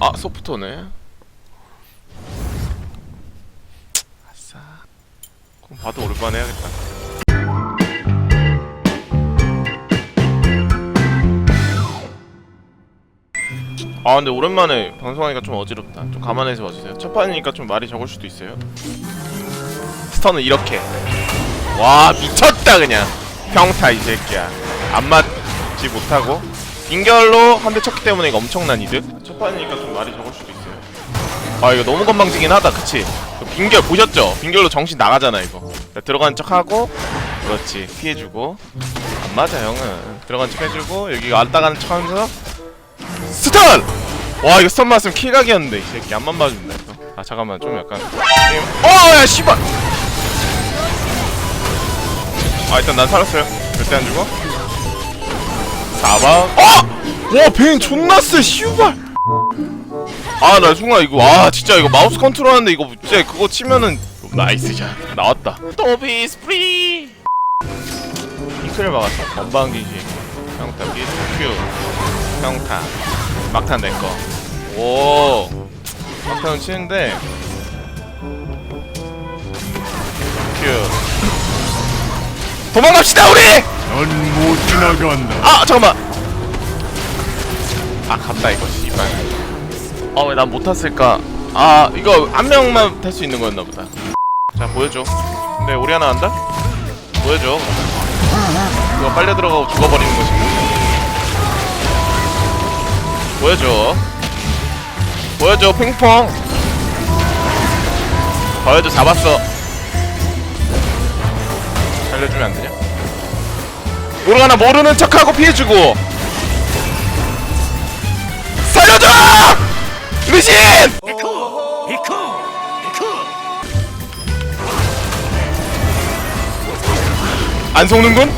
아 소프트네. 아싸. 그럼 봐도 오랜만에 해야겠다. 아 근데 오랜만에 방송하니까 좀 어지럽다. 좀 감안해서 와주세요. 첫 판이니까 좀 말이 적을 수도 있어요. 스턴은 이렇게. 와 미쳤다 그냥. 평타 이 새끼야. 안 맞지 못하고 빙결로 한 대 쳤기 때문에 이거 엄청난 이득. 첫 판이니까 좀 말이 적을 수도 있어요. 아 이거 너무 건방지긴 하다. 그치? 그 빙결 보셨죠? 빙결로 정신 나가잖아 이거. 자, 들어간 척하고 그렇지. 피해주고. 안 맞아 형은. 들어간 척 해주고 여기 왔다 가는 척 하면서 스턴! 와 이거 스턴 맞으면 킬각이었는데 이 새끼. 안만 맞은다 이거 아 잠깐만. 좀 약간. 어야 씨발! 아 일단 난 살았어요. 절대 안 죽어 4번 어! 와 베인 존나 세 씨발. 아나 순간 이거 아 진짜 이거 마우스 컨트롤 하는데 이거 진짜 그거 치면은 나이스 샷 나왔다. 더비 스프리! 핑크를 막았어 건방지지. 평타 비트 큐. 평타. 막탄 내꺼 오. 막탄은 치는데. 큐. 도망갑시다 우리 넌못 지나간다. 아 잠깐만. 아 갔다 이거 씨발. 아왜 난 못 탔을까? 아 이거 한 명만 탈 수 있는 거였나 보다. 자 보여줘. 근데 우리 하나 한다? 보여줘. 이거 빨려 들어가고 죽어버리는 것이 보여줘. 보여줘 핑퐁. 보여줘 잡았어. 살려주면 안 되냐 모르가나 모르는 척하고 피해주고. 살려줘! 리신! 안 속는군?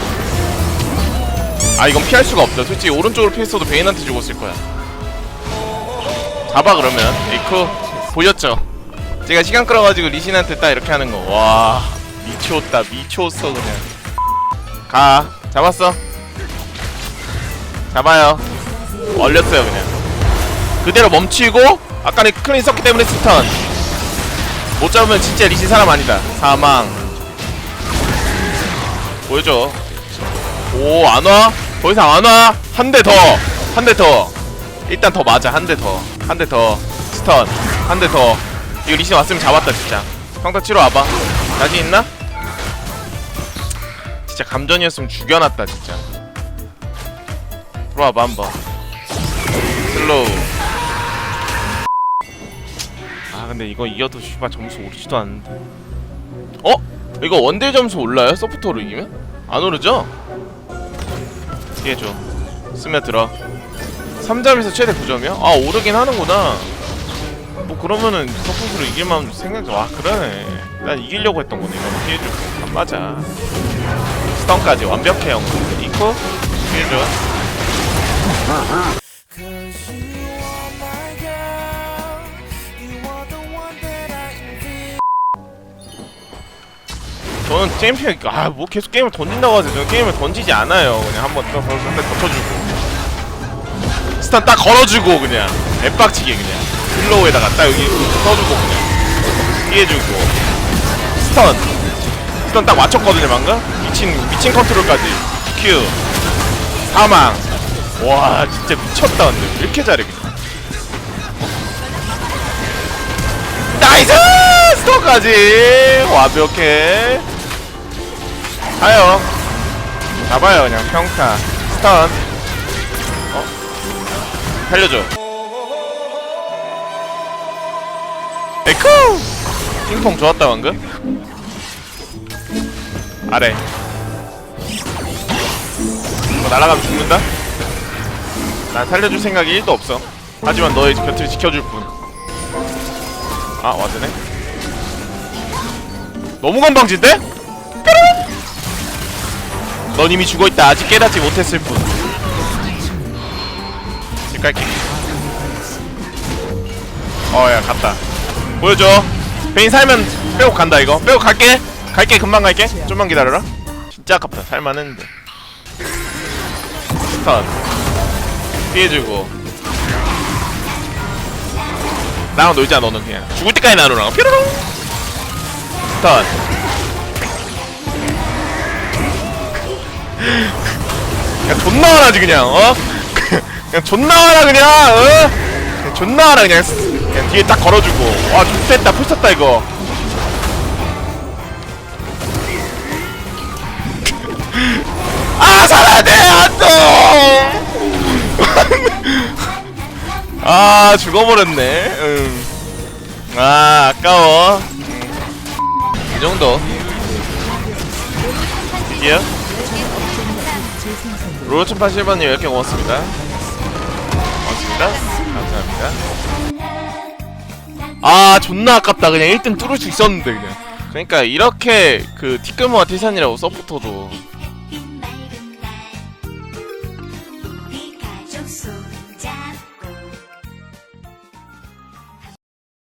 아 이건 피할 수가 없다 솔직히 오른쪽으로 피했어도 베인한테 죽었을 거야. 잡아 그러면. 에이쿠 보였죠? 제가 시간 끌어가지고 리신한테 딱 이렇게 하는 거와 미쳤다. 미쳤어 그냥. 가 잡았어. 잡아요. 얼렸어요 그냥. 그대로 멈추고 아까는 클린 썼기 때문에 스턴. 못 잡으면 진짜 리신 사람 아니다. 사망. 보여줘. 오 안와? 더 이상 안와? 한 대 더. 한 대 더. 일단 더 맞아. 한 대 더. 한 대 더. 스턴. 한 대 더. 이거 리신 왔으면 잡았다 진짜. 평타 치러 와봐. 자신 있나? 진짜 감전이었으면 죽여놨다 진짜. 들어와봐 한번. 슬로우. 아 근데 이거 이겨도 씨발 점수 오르지도 않는데. 어? 이거 원딜 점수 올라요? 서포터로 이기면? 안 오르죠? 피해줘. 스며들어. 3점에서 최대 9점이야? 아 오르긴 하는구나. 뭐 그러면은 서포트로 이길만 생각이 와 그러네. 난 이기려고 했던 거네. 이거 피해주고 안 맞아. 스 턴까지 완벽해 형. 이코 envy. 저는 챔피언 아뭐 계속 게임을 던진다고 하세요. 저는 게임을 던지지 않아요. 그냥 한번 더 상대 거쳐주고. 스탄 딱 걸어주고 그냥. 앱박치게 그냥. 슬로우에다가 딱 여기 써주고 그냥. 피해주고. 스턴. 스턴 딱 맞췄거든요 방금 미친 미친 컨트롤까지. 큐 사망. 와 진짜 미쳤다 근데. 왜 이렇게 잘해 그냥? 나이스! 스턴까지! 완벽해. 가요. 잡아요 그냥. 평타. 스턴. 어? 살려줘. 에쿠! 핑퐁 좋았다 방금. 아래. 이 거 날아가면 죽는다? 난 살려줄 생각이 1도 없어. 하지만 너의 곁을 지켜줄 뿐. 아 와드네. 너무 건방진데? 넌 이미 죽어있다. 아직 깨닫지 못했을 뿐. 집 갈게. 어야 갔다. 보여줘. 베인 살면 빼고 간다 이거. 빼고 갈게. 갈게 금방 갈게. 좀만 기다려라. 진짜 아깝다. 살만했는데 스턴 피해주고. 나랑 놀자 너는 그냥. 죽을 때까지 놀아. 뾰로롱! 스턴. 그냥 존나 화나지 그냥 어? 그냥 존나 화나 그냥 어? 그냥 존나 화나 그냥, 그냥 뒤에 딱 걸어주고. 와 좋됐다. 풀쳤다 이거 아 살아야 돼! 안 돼! 아 죽어버렸네. 응. 아 아까워. 음. 이 정도. 이게요? 로로천파 실버님 이렇게 고맙습니다. 고맙습니다. 감사합니다. 아 존나 아깝다. 그냥 1등 뚫을 수 있었는데 그냥. 그러니까 이렇게 그 티끌모아 티산이라고 서포터도